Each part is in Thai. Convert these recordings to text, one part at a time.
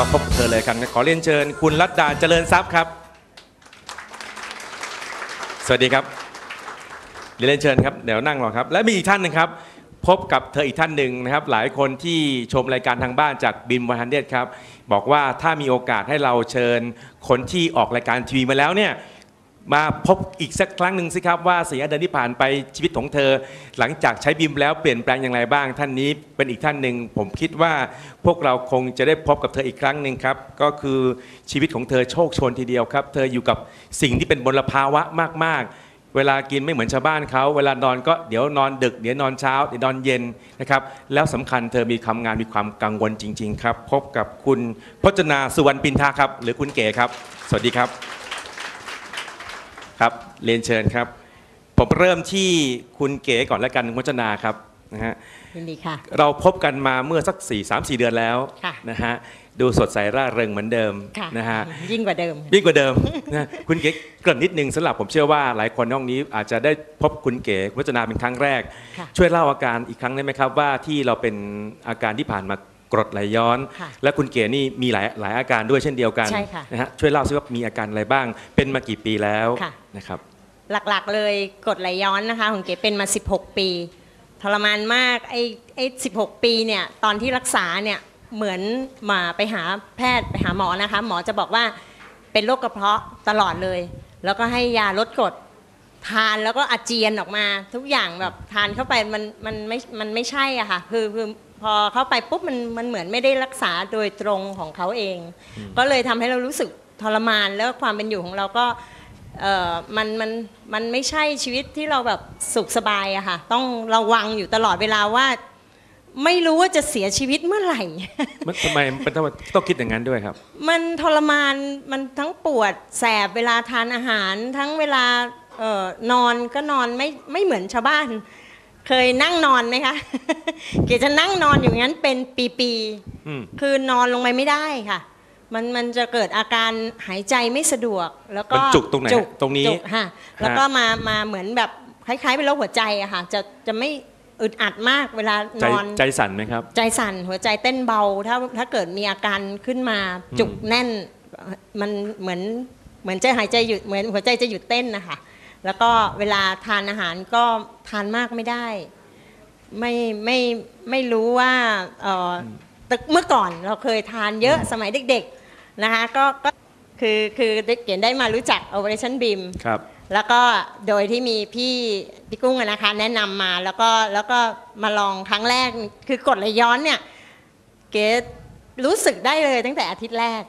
ก็พบเธอเลยครับขอเรียนเชิญ คุณรัตดาเจริญทรัพย์ครับ สวัสดีครับเรียนเชิญครับเดี๋ยวนั่งรอครับ และมีอีกท่านหนึงครับ พบกับเธออีกท่านหนึ่งนะครับ หลายคนที่ชมรายการทางบ้านจากบิมวันฮันเดครับ บอกว่าถ้ามีโอกาสให้เราเชิญคนที่ออกรายการทีวีมาแล้วเนี่ย มาพบอีกสักครั้งหนึ่งสิครับว่าสี่เดือนที่ผ่านไปชีวิตของเธอ หลังจากใช้บิมแล้วเปลี่ยนแปลงอย่างไรบ้าง ท่านนี้เป็นอีกท่านหนึ่งผมคิดว่าพวกเราคงจะได้พบกับเธออีกครั้งหนึ่งครับก็คือชีวิตของเธอโชคชนทีเดียวครับ เธออยู่กับสิ่งที่เป็นบลภาวะมาก ๆเวลากินไม่เหมือนชาวบ้านเขา เวลานอนก็เดี๋ยวนอนดึก เดี๋ยวนอนเช้า เดี๋ยวนอนเย็นนะครับ แล้วสำคัญเธอมีควางานมีความกังวลจริง ๆ ครับ พบกับคุณพจนาสุวรรณปินทาครับ หรือคุณเก๋ครับ สวัสดีครับ ครับเรียนเชิญครับ ผมเริ่มที่คุณเก๋ก่อนแล้วกันคุณพจนาครับนะฮะยินดีค่ะ เราพบกันมาเมื่อสัก4 3 4 เดือนแล้วค่ะ นะฮะดูสดใสร่าเริงเหมือนเดิมค่ะนะฮะยิ่งกว่าเดิม ยิ่งกว่าเดิมนะคุณเก๋เกริ่นนิดนึงสำหรับผมเชื่อว่าหลายคนในห้องนี้อาจจะได้พบคุณเก๋คุณพจนาเป็นครั้งแรก ค่ะ ช่วยเล่าอาการอีกครั้งได้ไหมครับว่าที่เราเป็นอาการที่ผ่านมา กรดไหลย้อน ค่ะและคุณเก๋นี่มีหลายหลายอาการด้วยเช่นเดียวกันใช่ค่ะนะฮะช่วยเล่าซิว่ามีอาการอะไรบ้าง เป็นมากี่ปีแล้วค่ะ นะครับ หลักๆเลยกรดไหลย้อนนะคะ ของเก๋เป็นมา 16 ปีทรมานมากไอ้ไอ้16ปีเนี่ยตอนที่รักษาเนี่ยเหมือนมาไปหาแพทย์ไปหาหมอนะคะ หมอจะบอกว่าเป็นโรคกระเพาะตลอดเลย แล้วก็ให้ยาลดกรดทานแล้วก็อาเจียนออกมา ทุกอย่างแบบทานเข้าไปมันมันไม่มันไม่ใช่อะค่ะคือคือ พอเข้าไปปุ๊บมันมันเหมือนไม่ได้รักษาโดยตรงของเขาเอง ก็เลยทำให้เรารู้สึกทรมานแล้วความเป็นอยู่ของเราก็เอ่อมันมันมันไม่ใช่ชีวิตที่เราแบบสุขสบายอะค่ะ ต้องระวังอยู่ตลอดเวลาว่า ไม่รู้ว่าจะเสียชีวิตเมื่อไหร่ มันทำไมมันต้องต้องคิดอย่างนั้นด้วยครับ มันทรมานมันทั้งปวดแสบเวลาทานอาหาร ทั้งเวลาเอ่อนอนก็นอนไม่ไม่เหมือนชาวบ้าน เคยนั่งนอนไหมคะ เกดจะนั่งนอนอย่างนั้นเป็นปีอืมๆคือนอนลงไปไม่ได้ค่ะ มันมันจะเกิดอาการหายใจไม่สะดวก แล้วก็มันจุกตรงไหนจุกตรงนี้จุกค่ะแล้วก็มามาเหมือนแบบคล้ายๆเป็นโรคหัวใจอะค่ะ จะจะไม่อึดอัดมากเวลาใจนอนใจสั่นไหมครับ ใจสั่นหัวใจเต้นเบา ถ้าถ้าเกิดมีอาการขึ้นมาจุกแน่น มันเหมือนเหมือนจะหายใจหยุดเหมือนหัวใจจะหยุดเต้นนะคะแล้วก็เวลาทานอาหารก็ ทานมากไม่ได้ ไม่ไม่ไม่รู้ว่าเอ่อตึกเมื่อก่อนเราเคยทานเยอะสมัยเด็กๆนะคะก็ก็คือคือเด็กเขียนได้มารู้จัก Operation Beam ครับแล้วก็โดยที่มีพี่พี่กุ้งอะนะคะแนะนำมาแล้วก็แล้วก็มาลองครั้งแรกคือกดไหลย้อนเนี่ยเกดรู้สึกได้เลยตั้งแต่อาทิตย์แรก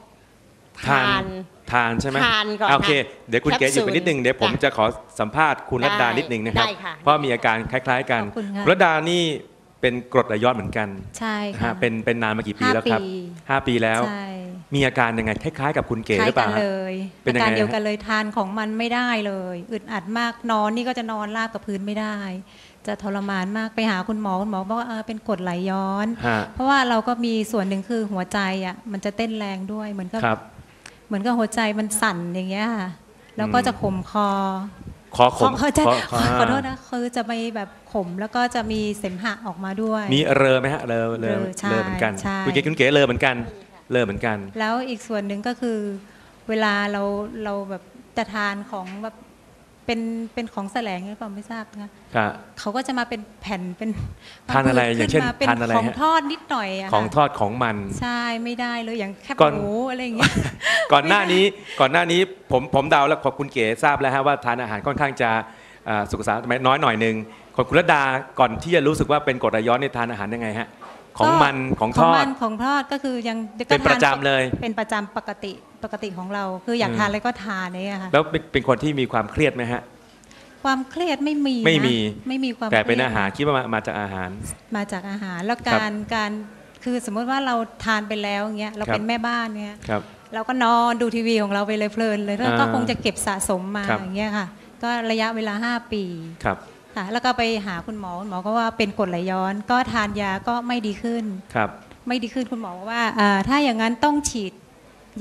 ทาน ทานใช่ไหมทานก่อนโอเคค่ะเดี๋ยวคุณเก๋อยู่ไปนิดนึงแคปซูลเดี๋ยวผมจ้ะจะขอสัมภาษณ์คุณรัตดาได้นิดนึงนะครับได้ค่ะเพราะมีอาการคล้าย ๆ กันขอบคุณค่ะณรัตดานี่เป็นกรดไหลย้อนเหมือนกัน ใช่นะค่ะฮะเป็นเป็นนานมากี่ปีห้าแล้วครับปีห้าปีแล้วใช่มีอาการยังไงคล้ายๆ กับคุณเก๋คล้าหรืยอเปกัล่านฮะเลยเป็นยังไงอาการเดียวฮะกันเลยทานของมันไม่ได้เลย อึดอัดมากนอนนี่ก็จะนอนราบกับพื้นไม่ได้ จะทรมานมากไปหาคุณหมอคุณหมอบอกว่าเออเป็นกรดไหลย้อนฮะเพราะว่าเราก็มีส่วนหนึ่งคือหัวใจอะมันจะเต้นแรงด้วยเหมือนกับครับ เหมือนกับหัวใจมันสั่นอย่างเงี้ยค่ะแล้วก็อืมจะขมคอคอขมขอจะคขอขอโทษนะคือจะมีแบบขมแล้วก็จะมีเสมหะออกมาด้วย มีเรอไหมฮะเรอเรอเรอใช่เรอเหมือนกันใช่คุณเก๋คุณเก๋เรอเหมือนกันเรอเหมือนกัน แล้วอีกส่วนหนึ่งก็คือ เวลาเราเราแบบจะทานของแบบ เป็นเป็นของแสลงหรือเปล่าไม่ทราบนะคะครับเขาก็จะมาเป็นแผ่นเป็นทานอะไรอย่างเช่นขึ้มเป็นทานอะไรของฮะทอดนิดหน่อยอะค่ะของทอดของมันใช่ไม่ได้เลยอย่างแคบก่อนหมูอะไรอย่างเงี้ยก่อนหน้านี้ก่อนหน้านี้ผมผมเดาแล้วขอบคุณเก๋ทราบแล้วฮะว่าทานอาหารค่อนข้างจะอ่าสุขภาพน้อยหน่อยหนึ่งคนคุณรตดาก่อนที่จะรู้สึกว่าเป็นกรดไหลย้อนในยทานอาหารยังไงฮะ ของมันของทอขดมันของทอดก็คือยังก็เป็นประทาจำเลย เป็นประจำปกติปกติของเรา คืออยากอืมทานอะไรก็ทานเนี่ยค่ะแล้วเป็นเป็นคนที่มีความเครียดไหมฮะความเครียดไม่มีนะไม่มีไม่มีความแต่เป็นครียดอาหารคิดว่ามามาจากอาหาร มาจากอาหารแล้วครับการการคือสมมติว่าเราทานไปแล้วอย่างเงี้ยเราครับเป็นแม่บ้านเงี้ยครับเราก็นอนดูทีวีของเราไปเลยเพลินเลยแล้วก็อ่าคงจะเก็บสะสมมาครับอย่างเงี้ยค่ะ ก็ระยะเวลา 5 ปีครับ ค่ะแล้วก็ไปหาคุณหมอคุณหมอก็ว่าเป็นกรดไหลย้อน ก็ทานยาก็ไม่ดีขึ้น ครับ ไม่ดีขึ้นคุณหมอบอกว่าอ่าถ้าอย่างนั้นต้องฉีด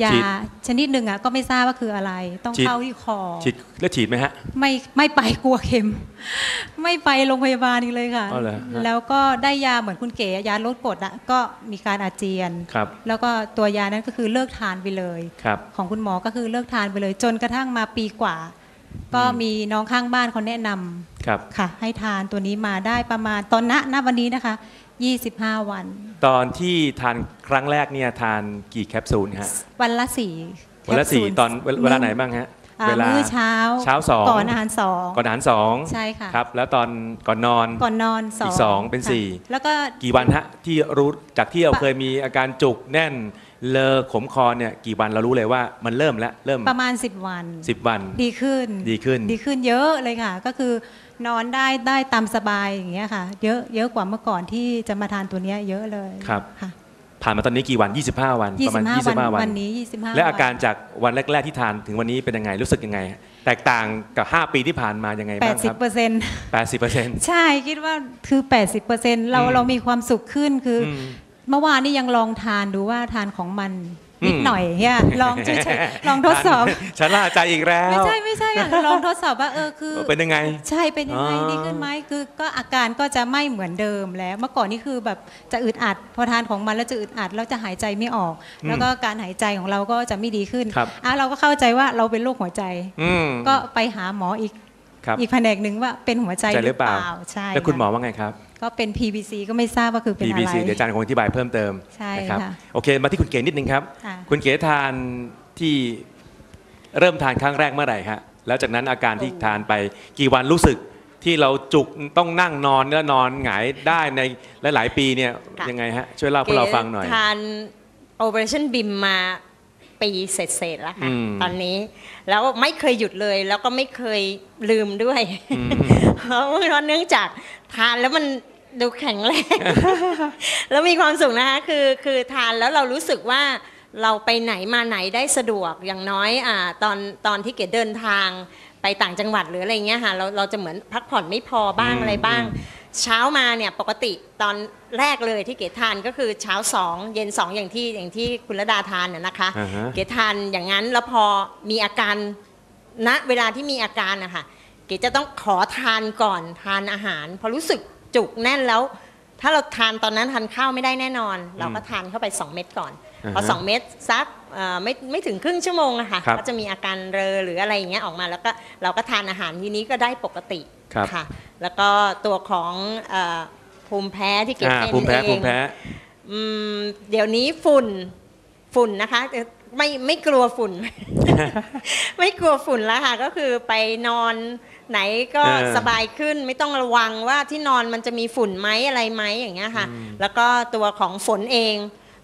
ยาฉีด ชนิดหนึ่งอะก็ไม่ทราบว่าคืออะไร ต้องฉีดเข้าที่คอฉีดแล้วฉีดไหมฮะ ไม่ไม่ไปกลัวเข็ม ไม่ไปโรงพยาบาลอีกเลยค่ะ อ๋อเหรอฮะ แล้วก็ได้ยาเหมือนคุณเก๋ยาลดกรดอะก็มีการอาเจียน ครับ แล้วก็ตัวยานั้นก็คือเลิกทานไปเลย ครับ ของคุณหมอก็คือเลิกทานไปเลยจนกระทั่งมาปีกว่า ก็อืมมีน้องข้างบ้านเขาแนะนำครับค่ะ ให้ทานตัวนี้มาได้ประมาณตอนณณวันนี้นะคะ 25 วัน ตอนที่ทานครั้งแรกเนี่ยทานกี่แคปซูลฮะวันละสี่วันละแคปซูสี่ตอนเวลเวลาไหนบ้างฮะอ่าเวลามื้อเช้าเช้าสองก่อนอาหารสองก่อนอาหารสองใช่ค่ะครับ แล้วตอนก่อนนอนก่อนนอนสองอีกสองเป็นค่ะสี่แล้วก็กี่วันฮะที่รู้จากที่เราปะเคยมีอาการจุกแน่น เลอขมคอเนี่ยกี่วันเรารู้เลยว่ามันเริ่มแล้วเริ่มประมาณ 10 วันสิบวัน ดีขึ้นดีขึ้น ดีขึ้นเยอะเลยค่ะ ก็คือนอนได้ได้ตามสบายอย่างเงี้ยค่ะ เยอะเยอะกว่าเมื่อก่อนที่จะมาทานตัวเนี้ยเยอะเลยครับค่ะผ่านมาตอนนี้กี่วัน 25 วัน ประมาณ 25 25วันวันนี้ 25 และอาการวันจากวันแรก ๆ ที่ทานถึงวันนี้เป็นยังไง รู้สึกยังไง แตกต่างกับ 5 ปีที่ผ่านมายังไงบ้างครั80เปอร์เซ็นต์บ80%ใช่ คิดว่าคือ 80เปอร์เซ็นต์เราอืมเรามีความสุขขึ้นคือออืม เมื่อวานนี้ยังลองทานดูว่าทานของมันอืมนิดหน่อยเฮียลองเฉยๆลองทดสอบฉันล่าใจอีกแล้ว ไม่ใช่ไม่ใช่อะลองทดสอบว่าเออคือเป็นยังไง ใช่เป็นยังไงอ๋อดีขึ้นไหมคือก็อาการก็จะไม่เหมือนเดิมแล้ว เมื่อก่อนนี่คือแบบจะอึดอัดพอทานของมันแล้วจะอึดอัดแล้วจะหายใจไม่ออก แล้วก็การหายใจของเราก็จะไม่ดีขึ้นครับอะเราก็เข้าใจว่าเราเป็นโรคหัวใจอืมก็ไปหาหมออีกครับอีกแผนกหนึ่งว่าเป็นหัวใจใจหหรืรืออเปเปล่าล่าใช่แล้วคุณหมอค่ะว่าไงครับ ก็เป็น PVC ก็ไม่ทราบว่าคือเป็นอะไร BBC เดี๋ยวอาจารย์คงอธิบายเพิ่มเติมใช่นะครับค่ะโอเคมาที่คุณเก๋นิดนึงครับ ค่ะ คุณเก๋ทานที่เริ่มทานครั้งแรกเมื่อไหร่ฮะแล้วจากนั้นอาการที่ทานไปกี่วันรู้สึกที่เราจุกต้องนั่งนอนแล้วนอนหงายได้ในหลายๆปีเนี่ยค่ะ ยังไงฮะช่วยเล่าให้เราฟังหน่อย ทาน Operation BIM มา ปีเสร็จๆแล้วค่ะอืมตอนนี้ แล้วไม่เคยหยุดเลย แล้วก็ไม่เคยลืมด้วยอืมเพราะว่าเนื่องจากทานแล้วมันดูแข็งแรงแล้วมีความสุขนะคะคือคือทานแล้วเรารู้สึกว่าเราไปไหนมาไหนได้สะดวกอย่างน้อยอ่าตอนตอนที่เกดเดินทางไปต่างจังหวัดหรืออะไรเงี้ยค่ะเราเราจะเหมือนพักผ่อนไม่พอบ้างอืมอะไรบ้างอืมเช้ามาเนี่ยปกติตอนแรกเลยที่เกดทานก็คือเช้าสองเย็นสองอย่างที่อย่างที่คุณระดาทานน่ะนะคะ อ่าฮะ เกดทานอย่างนั้นแล้วพอมีอาการณเวลาที่มีอาการนะคะเกดจะต้องขอทานก่อนทานอาหาร พอรู้สึกจุกแน่นแล้ว ถ้าเราทานตอนนั้นทานข้าวไม่ได้แน่นอน เราก็ทานเข้าไป 2 เม็ดก่อนอ่าฮะพอ2เม็ดซักเอ่อไม่ไม่ถึงครึ่งชั่วโมงอะค่ะครับ ก็จะมีอาการเรอหรืออะไรอย่างเงี้ยออกมาแล้วก็เราก็ทานอาหารทีนี้ก็ได้ปกติ ครับ ค่ะ แล้วก็ตัวของเอ่อภูมิแพ้ที่เก็บอ่าเป็นภูมิแพ้เอภูงมิแพ้ อืมเดี๋ยวนี้ฝุ่นฝุ่นนะคะแต่ไม่ไม่กลัวฝุ่น ไม่กลัวฝุ่นแล้วค่ะ ก็คือไปนอนไหนก็เออสบายขึ้น ไม่ต้องระวังว่าที่นอนมันจะมีฝุ่นไหมอะไรไหมอย่างเงี้ยค่ะแล้วก็ตัวของฝนเอง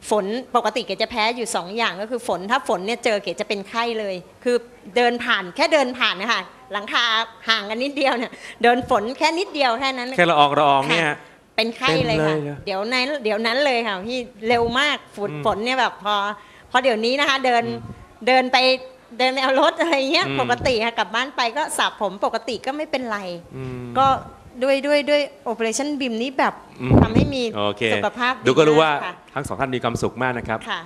ฝนปกติเกดจะแพ้อยู่สองอย่างก็คือฝนถ้าฝนเนี่ยเจอเกดจะเป็นไข้เลย คือเดินผ่านแค่เดินผ่านนะคะหลังคาห่างกันนิดเดียวเนี่ยเดินฝนแค่นิดเดียวแค่นั้นแค่ละอองละอองเนี่ยค่ะเป็นไข้เลยค่ะเป็นเลยเหรอเดี๋ยวนั้นเดี๋ยวนั้นเลยค่ะพี่เร็วมากฝนอืมฝนเนี่ยแบบพอพอเดี๋ยวนี้นะคะ เดินเดินไปเดินไปเอารถอะไรเงี้ยอืมปกติค่ะกลับบ้านไปก็สระผมปกติก็ไม่เป็นไรอืมก็ด้วยด้วยด้วย Operation BIM นี้แบบอืมทำให้มีโอเคสุขภาพดูก็รู้ว่าค่ะทั้งสองท่านมีความสุขมากนะครับค่ะ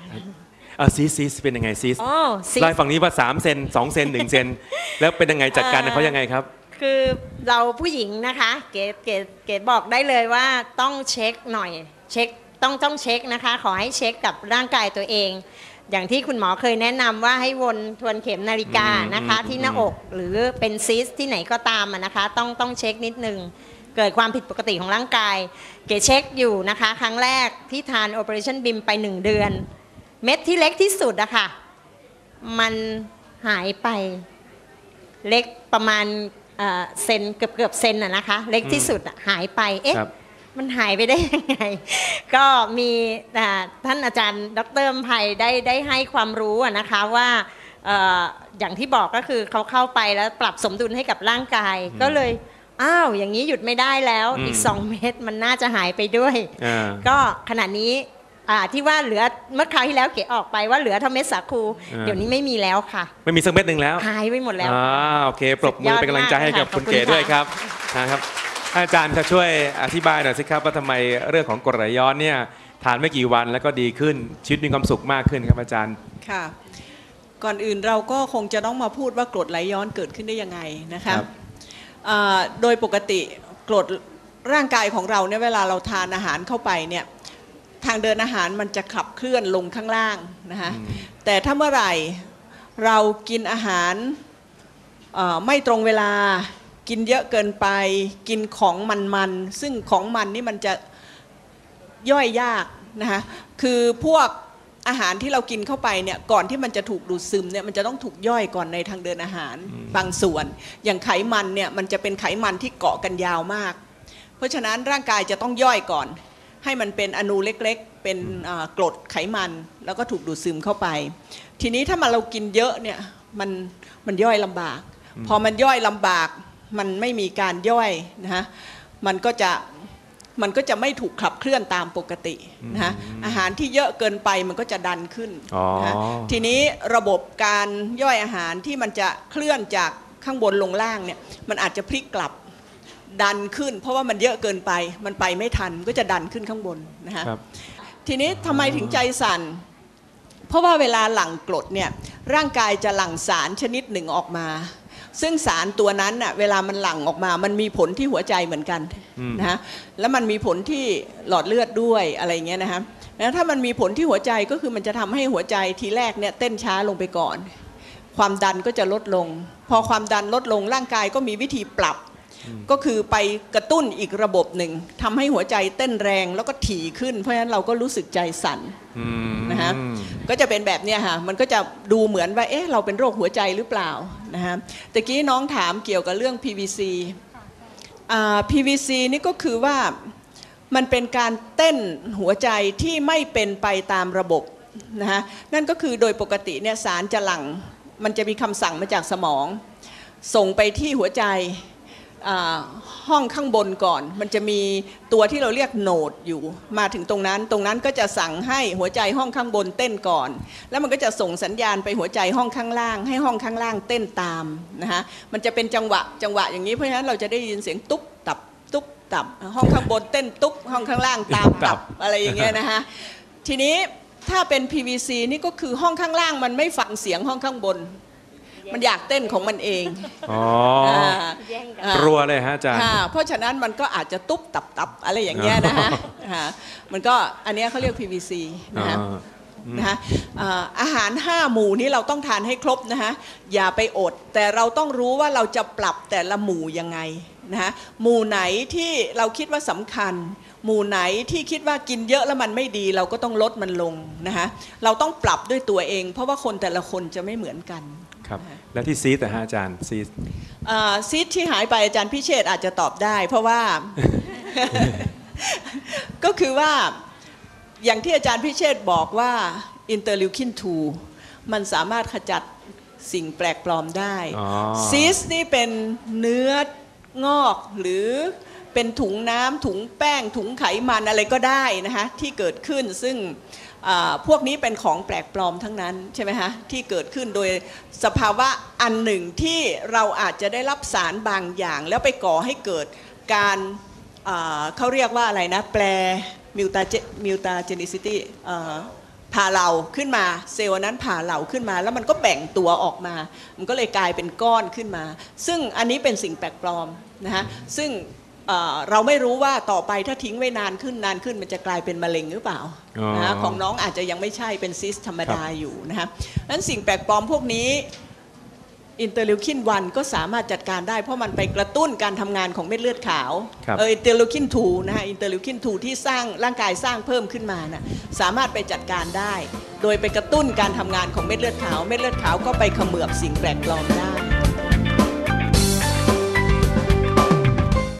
อะซีสซีสเป็นยังไงซีสอ๋อซิไล่ฝั่งนี้ว่า3เซน2เซน1เซนแล้วเป็นยังไงจัดการกับเขายังไงครับ คือเราผู้หญิงนะคะ เกดเกดเกดบอกได้เลยว่าต้องเช็คหน่อย เช็คต้องต้องเช็คนะคะ ขอให้เช็คกับร่างกายตัวเอง อย่างที่คุณหมอเคยแนะนำว่าให้วนทวนเข็มนาฬิกาอืมนะคะ อืม ที่หน้าอกหรือเป็นซิสที่ไหนก็ตามอะนะคะ ต้องต้องเช็คนิดนึง เกิดความผิดปกติของร่างกาย เกดเช็คอยู่นะคะ ครั้งแรกที่ทาน Operation BIM ไป 1 เดือน เม็ดที่เล็กที่สุดอะค่ะ มันหายไป เล็กประมาณเอ่อเซนเกือบเกือบเซนอะนะคะ เล็กที่สุดอะหายไป เอ๊ะครับมันหายไปได้ยังไง ก็มีอ่าท่านอาจารย์ ดรมภัยได้ได้ให้ความรู้อะนะคะว่าเอ่ออย่างที่บอกก็คือเขาเข้าไปแล้วปรับสมดุลให้กับร่างกาย ก็เลยอ้าวอย่างนี้หยุดไม่ได้แล้วอืมอีก 2 เม็ดมันน่าจะหายไปด้วยอ่าก็ขณะนี้อ่า ที่ว่าเหลือเมื่อคราวที่แล้วเก๋ออกไปว่าเหลือเท่าเม็ดสาคูอ่าเดี๋ยวนี้ไม่มีแล้วค่ะ ไม่มีสักเม็ดหนึ่งแล้วหายไปหมดแล้วอ่าค่ะโอเค ปรบมือเป็นกำลังใจให้กับสุคุดณยอดมากเก๋ด้วยครับค่ะนะครับ อาจารย์จะช่วยอธิบายหน่อยสิครับว่าทำไมเรื่องของกรดไหลย้อนเนี่ยทานไม่กี่วันแล้วก็ดีขึ้นชีวิตมีความสุขมากขึ้นครับอาจารย์ค่ะ ก่อนอื่นเราก็คงจะต้องมาพูดว่ากรดไหลย้อนเกิดขึ้นได้ยังไงนะคะครับอ่าโดยปกติกรดร่างกายของเราเนี่ยเวลาเราทานอาหารเข้าไปเนี่ย ทางเดินอาหารมันจะขับเคลื่อนลงข้างล่างนะคะแต่ถ้าเมื่อไหร่เรากินอาหารเอ่อไม่ตรงเวลากินเยอะเกินไป กินของมันๆซึ่งของมันนี่มันจะย่อยยากนะคะคือพวกอาหารที่เรากินเข้าไปเนี่ยก่อนที่มันจะถูกดูดซึมเนี่ยมันจะต้องถูกย่อยก่อนในทางเดินอาหารบางส่วน อย่างไขมันเนี่ยมันจะเป็นไขมันที่เกาะกันยาวมาก เพราะฉะนั้นร่างกายจะต้องย่อยก่อน ให้มันเป็นอนูเล็กๆ เป็นอ่ากรดไขมัน แล้วก็ถูกดูดซึมเข้าไป ทีนี้ถ้ามาเรากินเยอะเนี่ยมันมันย่อยลำบาก พอมันย่อยลำบากมันไม่มีการย่อยนะฮะมันก็จะมันก็จะไม่ถูกขับเคลื่อนตามปกตินะฮะอาหารที่เยอะเกินไปมันก็จะดันขึ้นอ๋อนะฮะทีนี้ระบบการย่อยอาหารที่มันจะเคลื่อนจากข้างบนลงล่างเนี่ยมันอาจจะพลิกกลับ ดันขึ้น เพราะว่ามันเยอะเกินไป มันไปไม่ทันก็จะดันขึ้นข้างบนนะฮะครับ ทีนี้ทำไมถึงใจสั่น เพราะว่าเวลาหลั่งกรดเนี่ยร่างกายจะหลั่งสารชนิดหนึ่งออกมา ซึ่งสารตัวนั้นน่ะเวลามันหลั่งออกมา มันมีผลที่หัวใจเหมือนกันอืม นะฮะแล้วมันมีผลที่หลอดเลือดด้วยอะไรอย่างเงี้ยนะฮะแล้วถ้ามันมีผลที่หัวใจก็คือมันจะทำให้หัวใจทีแรกเนี่ยเต้นช้าลงไปก่อน ความดันก็จะลดลง พอความดันลดลงร่างกายก็มีวิธีปรับ ก็คือไปกระตุ้นอีกระบบหนึ่งทำให้หัวใจเต้นแรงแล้วก็ถี่ขึ้น เพราะฉะนั้นเราก็รู้สึกใจสั่นอืมนะฮะก็จะเป็นแบบเนี้ยค่ะมันก็จะดูเหมือนว่าเอ๊ะเราเป็นโรคหัวใจหรือเปล่านะฮะตะกี้น้องถามเกี่ยวกับเรื่อง PVC อ่า PVC นี่ก็คือว่ามันเป็นการเต้นหัวใจที่ไม่เป็นไปตามระบบนะฮะนั่นก็คือโดยปกติเนี่ยสารจะหลั่งมันจะมีคำสั่งมาจากสมอง ส่งไปที่หัวใจอ่า ห้องข้างบนก่อน มันจะมีตัวที่เราเรียกโหนดอยู่ มาถึงตรงนั้น ตรงนั้นก็จะสั่งให้หัวใจห้องข้างบนเต้นก่อน แล้วมันก็จะส่งสัญญาณไปหัวใจห้องข้างล่าง ให้ห้องข้างล่างเต้นตามนะฮะมันจะเป็นจังหวะจังหวะอย่างนี้เพราะฉะนั้นเราจะได้ยินเสียงตุ๊บตับตุ๊บตับ ห้องข้างบนเต้นตุ๊บห้องข้างล่างตามตับอะไรอย่างเงี้ยนะฮะทีนี้ถ้าเป็น PVC นี่ก็คือห้องข้างล่างมันไม่ฟังเสียงห้องข้างบน มันอยากเต้นของมันเองอ๋ออ่าแย่งกันอ่ารัวเลยฮะอาจารย์ ค่ะเพราะฉะนั้นมันก็อาจจะตุ๊บตับตับอะไรอย่างเงี้ยนะฮะฮะมันก็อันเนี้ยเขาเรียก PVC นะฮะอ่านะฮะอ่าอาหาร 5 หมู่นี้เราต้องทานให้ครบนะฮะอย่าไปอด แต่เราต้องรู้ว่าเราจะปรับแต่ละหมู่ยังไงนะฮะหมู่ไหนที่เราคิดว่าสำคัญ หมู่ไหนที่คิดว่ากินเยอะแล้วมันไม่ดี เราก็ต้องลดมันลงนะฮะเราต้องปรับด้วยตัวเอง เพราะว่าคนแต่ละคนจะไม่เหมือนกัน ครับและที่ซีดแต่ฮะอาจารย์ซีดอ่าซีดที่หายไปอาจารย์พิเชษฐ์อาจจะตอบได้ เพราะว่า ก็คือว่าอย่างที่อาจารย์พิเชษฐ์บอกว่าอินเตอร์ลิวคิน2มันสามารถขจัดสิ่งแปลกปลอมได้อ๋อซีสนี่เป็นเนื้องอกหรือเป็นถุงน้ำถุงแป้งถุงไขมันอะไรก็ได้นะคะที่เกิดขึ้นซึ่งอ่า พวกนี้เป็นของแปลกปลอมทั้งนั้นใช่ไหมฮะที่เกิดขึ้นโดยสภาวะอันหนึ่งที่เราอาจจะได้รับสารบางอย่าง แล้วไปก่อให้เกิดการเขาเรียกว่าอะไรนะ แปลมิวตามิวตาเจนิซิตี้ผ่าเหลาขึ้นมาเซลล์นั้นผ่าเหลาขึ้นมา แล้วมันก็แบ่งตัวออกมา มันก็เลยกลายเป็นก้อนขึ้นมา ซึ่งอันนี้เป็นสิ่งแปลกปลอมนะฮะซึ่ง เอ่อเราไม่รู้ว่าต่อไปถ้าทิ้งไว้นานขึ้นนานขึ้นมันจะกลายเป็นมะเร็งหรือเปล่าอ๋อนะฮะของน้องอาจจะยังไม่ใช่เป็นซิสธรรมดาอยู่นะฮะนั้นสิ่งแปลกปลอมพวกนี้อินเตอร์ลิวคิน1ก็สามารถจัดการได้เพราะมันไปกระตุ้นการทำงานของเม็ดเลือดขาวครับเอออินเตอร์ลิวคิน2นะฮะอินเตอร์ลิวคิน2ที่สร้างร่างกายสร้างเพิ่มขึ้นมานะสามารถไปจัดการได้ โดยไปกระตุ้นการทำงานของเม็ดเลือดขาว เม็ดเลือดขาวก็ไปเขมือบสิ่งแปลกปลอมได้